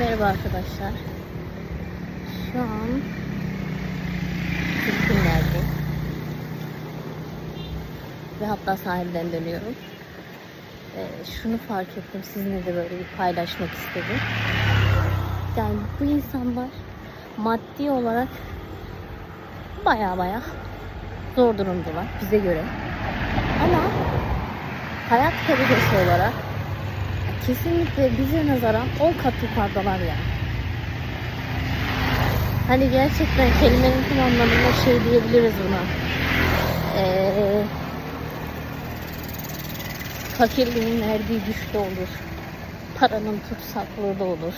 Merhaba arkadaşlar. Şu an Filipinler'de ve hatta sahilden dönüyorum. Ee, şunu fark ettim, sizinle de böyle bir paylaşmak istedim. Yani bu insanlar maddi olarak baya baya zor durumdalar bize göre. Ama hayat kalitesi olarak kesinlikle bize nazaran 10 kat yukarıdalar yani. Hani gerçekten kelimenin tüm anlamıyla şey diyebiliriz buna. Ee, fakirliğin verdiği güçte olur. Paranın tutsaklığı da olur.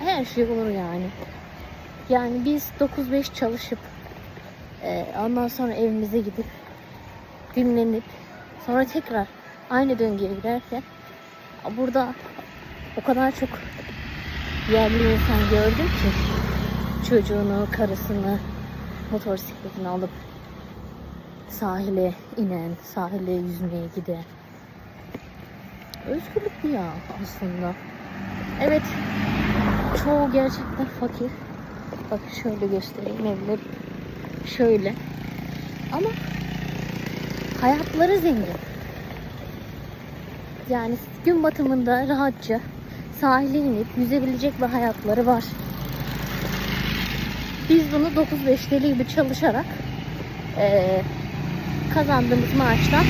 Her şey olur yani. Yani biz 9-5 çalışıp e, ondan sonra evimize gidip dinlenip sonra tekrar aynı döngüye girerken burada o kadar çok yerli insan gördüm ki çocuğunu, karısını, motosikletini alıp sahile inen, sahile yüzmeye giden. Özgürlük ya aslında. Evet, çoğu gerçekten fakir. Bak şöyle göstereyim evleri. Şöyle. Ama hayatları zengin. Yani gün batımında rahatça sahile inip yüzebilecek bir hayatları var. Biz bunu 9-5 deli gibi çalışarak eee, kazandığımız maaçtan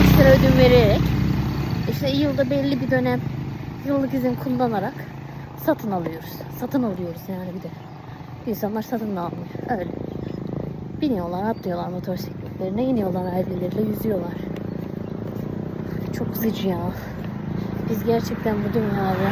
ekstra ödün vererek işte yılda belli bir dönem yıllık izin kullanarak satın alıyoruz. Satın alıyoruz yani bir de. İnsanlar satın da almıyor. Öyle. Biniyorlar, atlıyorlar motosikletlerine, iniyorlar aileleriyle yüzüyorlar. Çok üzücü ya. Biz gerçekten bu dünyada